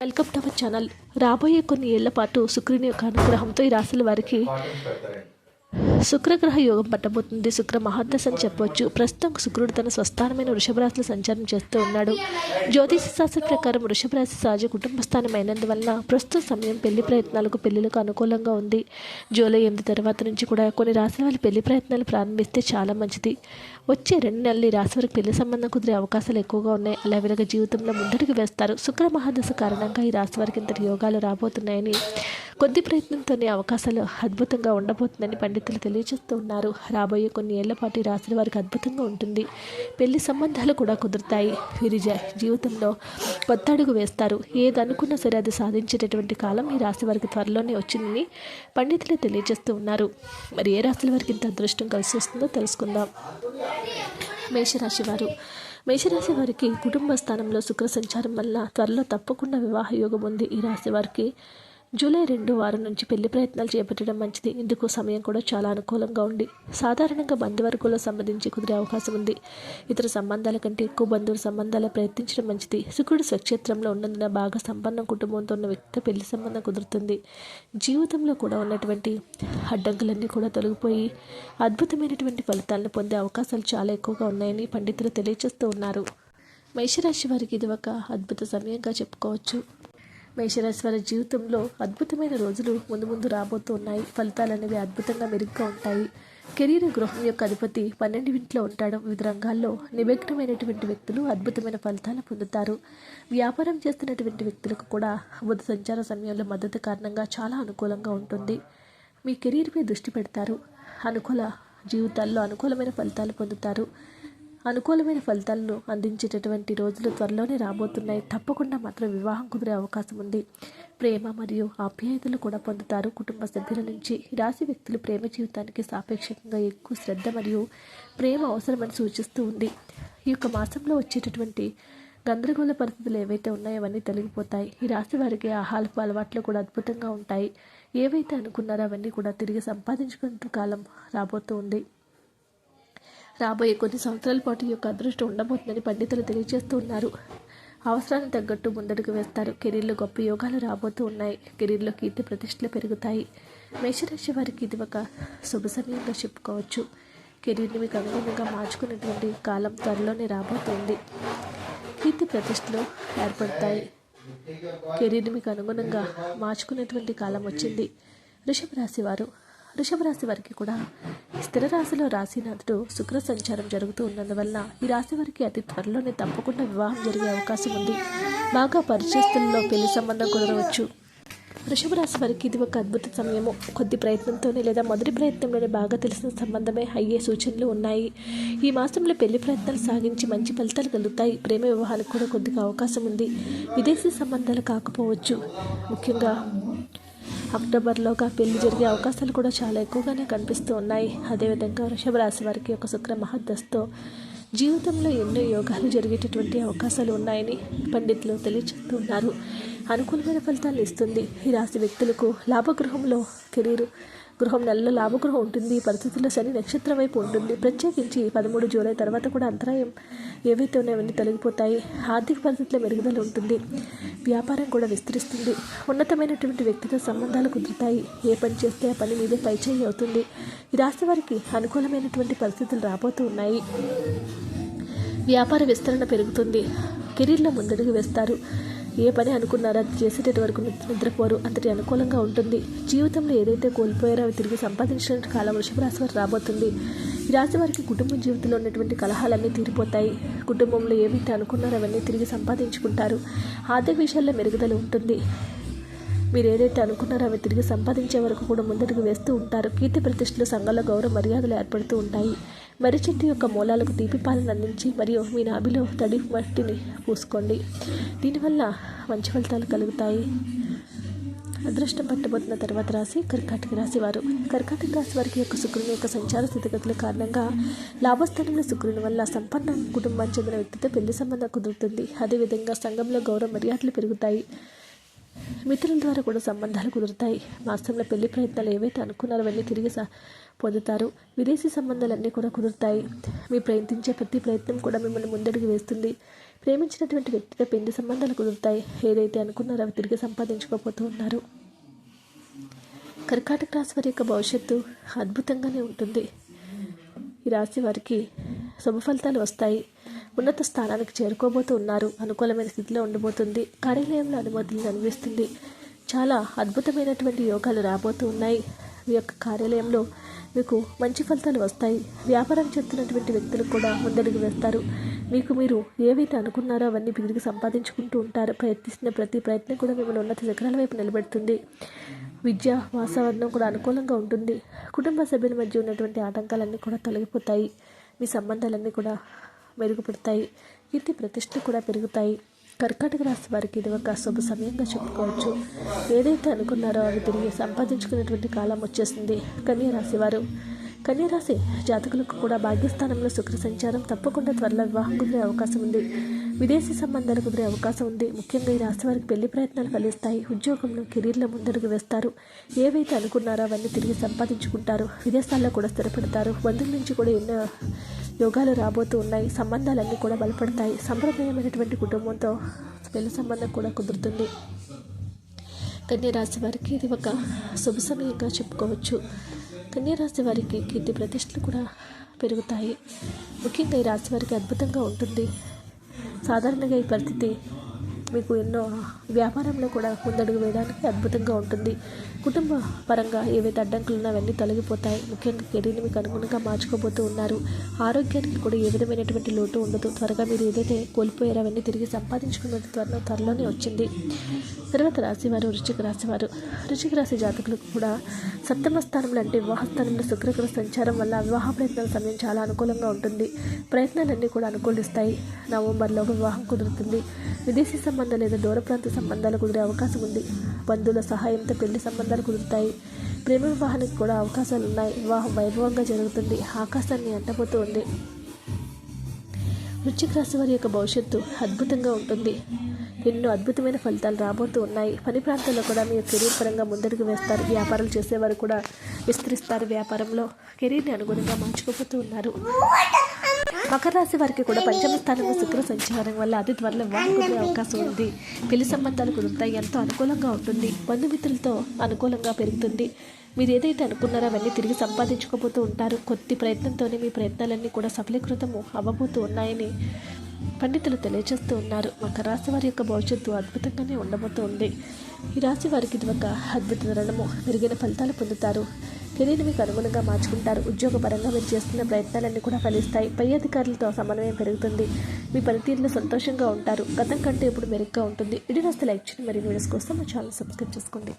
Welcome to our channel. రాబోయే కొన్ని ఏళ్ళ పాటు శుక్రుని యొక్క అనుగ్రహంతో ఈ రాశుల వారికి శుక్రగ్రహ యోగం పట్టబోతుంది. శుక్ర మహాదశ అని చెప్పవచ్చు ప్రస్తుతం శుక్రుడు తన స్వస్థానమైన వృషభరాశిలో సంచారం చేస్తూ ఉన్నాడు. జ్యోతిష శాస్త్ర ప్రకారం వృషభరాశి సహజ కుటుంబ స్థానం ప్రస్తుత సమయం పెళ్ళి ప్రయత్నాలకు పెళ్ళిలకు అనుకూలంగా ఉంది. జూలై ఎనిమిది తర్వాత నుంచి కూడా కొన్ని రాశుల వాళ్ళు పెళ్ళి ప్రయత్నాలు ప్రారంభిస్తే చాలా మంచిది. వచ్చే రెండు నెలలు ఈ రాశి వారికి పెళ్ళి సంబంధం కుదిరే అవకాశాలు ఎక్కువగా ఉన్నాయి. అలా వీళ్ళకి జీవితంలో ముందడుగు వేస్తారు. శుక్ర మహాదశ కారణంగా ఈ రాశి వారికి ఇంతటి యోగాలు రాబోతున్నాయని కొద్ది ప్రయత్నంతోనే అవకాశాలు అద్భుతంగా ఉండబోతుందని పండితులు తెలియజేస్తూ ఉన్నారు రాబోయే కొన్ని ఏళ్ళ పాటు వారికి అద్భుతంగా ఉంటుంది. పెళ్ళి సంబంధాలు కూడా కుదురుతాయి. వీరి జీవితంలో కొత్త అడుగు వేస్తారు. ఏదనుకున్నా సరే అది సాధించేటటువంటి కాలం ఈ రాశి వారికి త్వరలోనే వచ్చిందని పండితులు తెలియజేస్తూ ఉన్నారు. మరి ఏ రాశుల వారికి ఇంత అదృష్టం కలిసి వస్తుందో తెలుసుకుందాం. మేషరాశి వారు. మేషరాశి వారికి కుటుంబ స్థానంలో శుక్ర సంచారం వల్ల త్వరలో తప్పకుండా వివాహ యోగం ఉంది. ఈ రాశి వారికి జూలై రెండు వారం నుంచి పెళ్ళి ప్రయత్నాలు చేపట్టడం మంచిది. ఇందుకు సమయం కూడా చాలా అనుకూలంగా ఉంది. సాధారణంగా బంధువర్గంలో సంబంధించి కుదిరే అవకాశం ఉంది. ఇతర సంబంధాల కంటే ఎక్కువ బంధువుల సంబంధాలు ప్రయత్నించడం మంచిది. శుక్రుడు స్వక్షేత్రంలో ఉన్నందున బాగా సంపన్న కుటుంబంతో ఉన్న వ్యక్తితో పెళ్ళి సంబంధం కుదురుతుంది. జీవితంలో కూడా ఉన్నటువంటి అడ్డంకులన్నీ కూడా తొలగిపోయి అద్భుతమైనటువంటి ఫలితాలను పొందే అవకాశాలు చాలా ఎక్కువగా ఉన్నాయని పండితులు తెలియజేస్తూ ఉన్నారు. మేషరాశి వారికి ఇది ఒక అద్భుత సమయంగా చెప్పుకోవచ్చు. మేషరాశి వారి జీవితంలో అద్భుతమైన రోజులు ముందు ముందు రాబోతున్నాయి. ఫలితాలు అనేవి అద్భుతంగా మెరుగ్గా ఉంటాయి. కెరీర్ గృహం యొక్క అధిపతి పన్నెండు ఇంట్లో ఉంటాడు. వివిధ రంగాల్లో నిమగ్నమైనటువంటి వ్యక్తులు అద్భుతమైన ఫలితాలు పొందుతారు. వ్యాపారం చేస్తున్నటువంటి వ్యక్తులకు కూడా బుధ సంచార సమయంలో మద్దతు కారణంగా చాలా అనుకూలంగా ఉంటుంది. మీ కెరీర్పై దృష్టి పెడతారు. అనుకూల జీవితాల్లో అనుకూలమైన ఫలితాలు పొందుతారు. అనుకూలమైన ఫలితాలను అందించేటటువంటి రోజులు త్వరలోనే రాబోతున్నాయి. తప్పకుండా మాత్రం వివాహం కుదిరే అవకాశం ఉంది. ప్రేమ మరియు ఆప్యాయతలు కూడా పొందుతారు. కుటుంబ సభ్యుల నుంచి రాశి వ్యక్తులు ప్రేమ జీవితానికి సాపేక్షంగా ఎక్కువ శ్రద్ధ మరియు ప్రేమ అవసరమని సూచిస్తూ ఉంది. ఈ యొక్క మాసంలో వచ్చేటటువంటి గందరగోళ పరిస్థితులు ఏవైతే ఉన్నాయో అవన్నీ తొలగిపోతాయి. ఈ రాశి వారికి ఆహారపు అలవాట్లు కూడా అద్భుతంగా ఉంటాయి. ఏవైతే అనుకున్నారో అవన్నీ కూడా తిరిగి సంపాదించుకునే కాలం రాబోతూ ఉంది. రాబోయే కొన్ని సంవత్సరాల పాటు ఈ యొక్క అదృష్టం ఉండబోతుందని పండితులు తెలియజేస్తూ ఉన్నారు అవసరానికి తగ్గట్టు ముందడుగు వేస్తారు. కెరీర్లో గొప్ప యోగాలు రాబోతూ ఉన్నాయి. కెరీర్లో కీర్తి ప్రతిష్టలు పెరుగుతాయి. మేషరాశి వారికి ఇది ఒక శుభ సమయంగా చెప్పుకోవచ్చు. కెరీర్ని మీకు అనుగుణంగా మార్చుకునేటువంటి కాలం త్వరలోనే రాబోతుంది. కీర్తి ప్రతిష్టలు ఏర్పడతాయి. కెరీర్ని మీకు అనుగుణంగా మార్చుకునేటువంటి కాలం వచ్చింది. వృషభ రాశి వారు వృషభ రాశి వారికి కూడా స్థిర రాశిలో రాశినాథుడు శుక్ర సంచారం జరుగుతూ ఉన్నందువల్ల ఈ రాశి వారికి అతి త్వరలోనే తప్పకుండా వివాహం జరిగే అవకాశం ఉంది. బాగా పరిచయస్తుల్లో పెళ్ళి సంబంధం కుదరవచ్చు. వృషభ రాశి వారికి ఇది ఒక అద్భుత సమయము. కొద్ది ప్రయత్నంతోనే లేదా మొదటి ప్రయత్నంలోనే బాగా తెలిసిన సంబంధమే అయ్యే సూచనలు ఉన్నాయి. ఈ మాసంలో పెళ్ళి ప్రయత్నాలు సాగించి మంచి ఫలితాలు కలుగుతాయి. ప్రేమ వివాహానికి కూడా కొద్దిగా అవకాశం ఉంది. విదేశీ సంబంధాలు కాకపోవచ్చు. ముఖ్యంగా అక్టోబర్లోగా పెళ్ళి జరిగే అవకాశాలు కూడా చాలా ఎక్కువగానే కనిపిస్తూ ఉన్నాయి. అదేవిధంగా వృషభ రాశి వారికి ఒక శుక్ర మహద్దస్తో జీవితంలో ఎన్నో యోగాలు జరిగేటటువంటి అవకాశాలు ఉన్నాయని పండితులు తెలియజేస్తున్నారు అనుకూలమైన ఫలితాలు ఇస్తుంది. ఈ రాశి వ్యక్తులకు లాభగృహంలో కెరీరు గృహం నెలలో లాభగృహం ఉంటుంది. ఈ పరిస్థితుల్లో శని నక్షత్రం వైపు ఉంటుంది. ప్రత్యేకించి పదమూడు జూలై తర్వాత కూడా అంతరాయం ఏవైతే ఉన్నాయో అవన్నీ తొలగిపోతాయి. ఆర్థిక పరిస్థితుల్లో మెరుగుదల ఉంటుంది. వ్యాపారం కూడా విస్తరిస్తుంది. ఉన్నతమైనటువంటి వ్యక్తితో సంబంధాలు కుదురుతాయి. ఏ పని చేస్తే ఆ పని మీదే పైచేయి అవుతుంది. ఈ రాష్ట్ర వారికి అనుకూలమైనటువంటి పరిస్థితులు రాబోతూ ఉన్నాయి. వ్యాపార విస్తరణ పెరుగుతుంది. కెరీర్లో ముందడుగు వేస్తారు. ఏ పని అనుకున్నారో అది చేసేటట్టు వరకు నిద్రపోరు. అంతటి అనుకూలంగా ఉంటుంది. జీవితంలో ఏదైతే కోల్పోయారో అవి తిరిగి సంపాదించిన కాలం వృషభ రాశి వారు రాబోతుంది. ఈ రాశి వారికి కుటుంబ జీవితంలో ఉన్నటువంటి కలహాలన్నీ తీరిపోతాయి. కుటుంబంలో ఏవైతే అనుకున్నారో అవన్నీ తిరిగి సంపాదించుకుంటారు. ఆర్థిక విషయాల్లో మెరుగుదల ఉంటుంది. మీరు ఏదైతే అనుకున్నారో అవి తిరిగి సంపాదించే వరకు కూడా ముందడుగు వేస్తూ ఉంటారు. కీర్తి ప్రతిష్టలు సంఘంలో గౌరవ మర్యాదలు ఏర్పడుతూ ఉంటాయి. మర్రి చెట్టు యొక్క మూలాలకు తీపి పాలను అందించి మరియు మీ నాభిలో తడి మట్టిని పూసుకోండి. దీనివల్ల మంచి ఫలితాలు కలుగుతాయి. అదృష్టం పట్టబోతున్న తర్వాత రాశి కర్కాటక రాశి వారు. కర్కాటక రాశి వారికి యొక్క శుక్రుని యొక్క సంచార స్థితిగతుల కారణంగా లాభస్థానంలో శుక్రుని వల్ల సంపన్న కుటుంబానికి చెందిన వ్యక్తితో పెళ్ళి సంబంధం కుదురుతుంది. అదేవిధంగా సంఘంలో గౌరవ మర్యాదలు పెరుగుతాయి. మిత్రుల ద్వారా కూడా సంబంధాలు కుదురుతాయి. మాసంలో పెళ్ళి ప్రయత్నాలు ఏవైతే అనుకున్నారో వెళ్ళి తిరిగి సా పొందుతారు. విదేశీ సంబంధాలన్నీ కూడా కుదురుతాయి. మీ ప్రయత్నించే ప్రతి ప్రయత్నం కూడా మిమ్మల్ని ముందడుగు వేస్తుంది. ప్రేమించినటువంటి వ్యక్తితో పెళ్ళి సంబంధాలు కుదురుతాయి. ఏదైతే అనుకున్నారో అవి తిరిగి సంపాదించుకోపోతూ ఉన్నారు. కర్కాటక రాశి వారి యొక్క భవిష్యత్తు అద్భుతంగానే ఉంటుంది. ఈ రాశి వారికి శుభ ఫలితాలు వస్తాయి. ఉన్నత స్థానానికి చేరుకోబోతూ ఉన్నారు అనుకూలమైన స్థితిలో ఉండబోతుంది. కార్యాలయంలో అనుమతులు అనిపిస్తుంది చాలా అద్భుతమైనటువంటి యోగాలు రాబోతూ ఉన్నాయి. మీ యొక్క కార్యాలయంలో మీకు మంచి ఫలితాలు వస్తాయి. వ్యాపారం చేస్తున్నటువంటి వ్యక్తులు కూడా ముందడుగు వేస్తారు. మీకు మీరు ఏవైతే అనుకున్నారో అవన్నీ తిరిగి సంపాదించుకుంటూ ఉంటారు. ప్రయత్నిస్తున్న ప్రతి ప్రయత్నం కూడా మిమ్మల్ని ఉన్నత శిఖరాల వైపు నిలబెడుతుంది. విద్య వాతావరణం కూడా అనుకూలంగా ఉంటుంది. కుటుంబ సభ్యుల మధ్య ఉన్నటువంటి ఆటంకాలన్నీ కూడా తొలగిపోతాయి. మీ సంబంధాలన్నీ కూడా మెరుగుపడతాయి. కీర్తి ప్రతిష్ట కూడా పెరుగుతాయి. కర్కాటక రాశి వారికి ఇది ఒక శుభ సమయంగా చెప్పుకోవచ్చు. ఏదైతే అనుకున్నారో అవి తిరిగి సంపాదించుకునేటువంటి కాలం వచ్చేసింది. కన్యా రాశి వారు. కన్యరాశి జాతకులకు కూడా భాగ్యస్థానంలో శుక్ర సంచారం తప్పకుండా త్వరలో వివాహం కుదిరే అవకాశం ఉంది. విదేశీ సంబంధాలు కుదిరే అవకాశం ఉంది. ముఖ్యంగా ఈ రాశి వారికి పెళ్ళి ప్రయత్నాలు ఫలిస్తాయి. ఉద్యోగంలో కెరీర్లో ముందడుగు వేస్తారు. ఏవైతే అనుకున్నారో అవన్నీ తిరిగి సంపాదించుకుంటారు. విదేశాల్లో కూడా స్థిరపడతారు. బంధువుల నుంచి కూడా ఎన్నో యోగాలు రాబోతూ ఉన్నాయి. సంబంధాలన్నీ కూడా బలపడతాయి. సంప్రదాయమైనటువంటి కుటుంబంతో పెళ్ళి సంబంధం కూడా కుదురుతుంది. కన్యరాశి వారికి ఇది ఒక శుభ సమయంగా చెప్పుకోవచ్చు. కన్యరాశి వారికి కీర్తి ప్రతిష్టలు కూడా పెరుగుతాయి. ముఖ్యంగా ఈ రాశి వారికి అద్భుతంగా ఉంటుంది. సాధారణంగా ఈ పరిస్థితి మీకు ఎన్నో వ్యాపారంలో కూడా ముందడుగు వేయడానికి అద్భుతంగా ఉంటుంది. కుటుంబ పరంగా ఏవైతే అడ్డంకులు ఉన్నా అవన్నీ తొలగిపోతాయి. ముఖ్యంగా కెరీర్ని మీకు అనుగుణంగా మార్చుకోబోతూ ఉన్నారు. ఆరోగ్యానికి కూడా ఏ విధమైనటువంటి లోటు ఉండదు. త్వరగా మీరు ఏదైతే కోల్పోయారో అవన్నీ తిరిగి సంపాదించుకున్నది త్వరలో త్వరలోనే వచ్చింది. తర్వాత రాశివారు వృశ్చిక రాశివారు. వృశ్చిక రాశి జాతకులకు కూడా సప్తమ స్థానంలో అంటే వివాహ స్థానంలో శుక్రగ్రహ సంచారం వల్ల వివాహ ప్రయత్నాల సమయం చాలా అనుకూలంగా ఉంటుంది. ప్రయత్నాలన్నీ కూడా అనుకూలిస్తాయి. నవంబర్లో వివాహం కుదురుతుంది. విదేశీ సంబంధాలు లేదా దూర ప్రాంత సంబంధాలు కుదిరే అవకాశం ఉంది. బంధువుల సహాయంతో పెళ్ళి సంబంధాలు కుదురుతాయి. ప్రేమ వివాహానికి కూడా అవకాశాలు ఉన్నాయి. వివాహం వైభవంగా జరుగుతుంది. ఆకాశాన్ని అంటబోతూ ఉంది. వృశ్చిక రాశి వారి యొక్క భవిష్యత్తు అద్భుతంగా ఉంటుంది. ఎన్నో అద్భుతమైన ఫలితాలు రాబోతూ ఉన్నాయి. పని ప్రాంతాల్లో కూడా మీరు కెరీర్ పరంగా ముందడుగు వేస్తారు. వ్యాపారాలు చేసేవారు కూడా విస్తరిస్తారు వ్యాపారంలో. కెరీర్ని అనుగుణంగా మార్చుకోబోతూ ఉన్నారు. మకర రాశి వారికి కూడా పంచమ స్థానంలో శుక్ర సంచారం వల్ల అతి త్వరలో వాడుకునే అవకాశం ఉంది. పెళ్ళి సంబంధాలు కుదురుతాయి. ఎంతో అనుకూలంగా ఉంటుంది. బంధుమిత్రులతో అనుకూలంగా పెరుగుతుంది. మీరు ఏదైతే అనుకున్నారో అవన్నీ తిరిగి సంపాదించుకోబోతూ ఉంటారు. కొద్ది ప్రయత్నంతోనే మీ ప్రయత్నాలన్నీ కూడా సఫలీకృతము అవ్వబోతూ ఉన్నాయని పండితులు తెలియజేస్తూ ఉన్నారు. మకర రాశి వారి యొక్క భవిష్యత్తు అద్భుతంగానే ఉండబోతూ ఉంది. ఈ రాశి వారికి ఇది ఒక అద్భుత తరుణము మెరుగైన ఫలితాలు పొందుతారు. కెరీర్ మీకు అనుగుణంగా మార్చుకుంటారు. ఉద్యోగపరంగా మీరు చేస్తున్న ప్రయత్నాలన్నీ కూడా ఫలిస్తాయి. పై అధికారులతో సమన్వయం పెరుగుతుంది. మీ పనితీరులో సంతోషంగా ఉంటారు. గతం కంటే ఇప్పుడు మెరుగ్గా ఉంటుంది. ఇడి రాస్తే లైక్ చేయండి. మరియు వీడియోస్ కోసం మా ఛానల్ సబ్స్క్రైబ్ చేసుకోండి.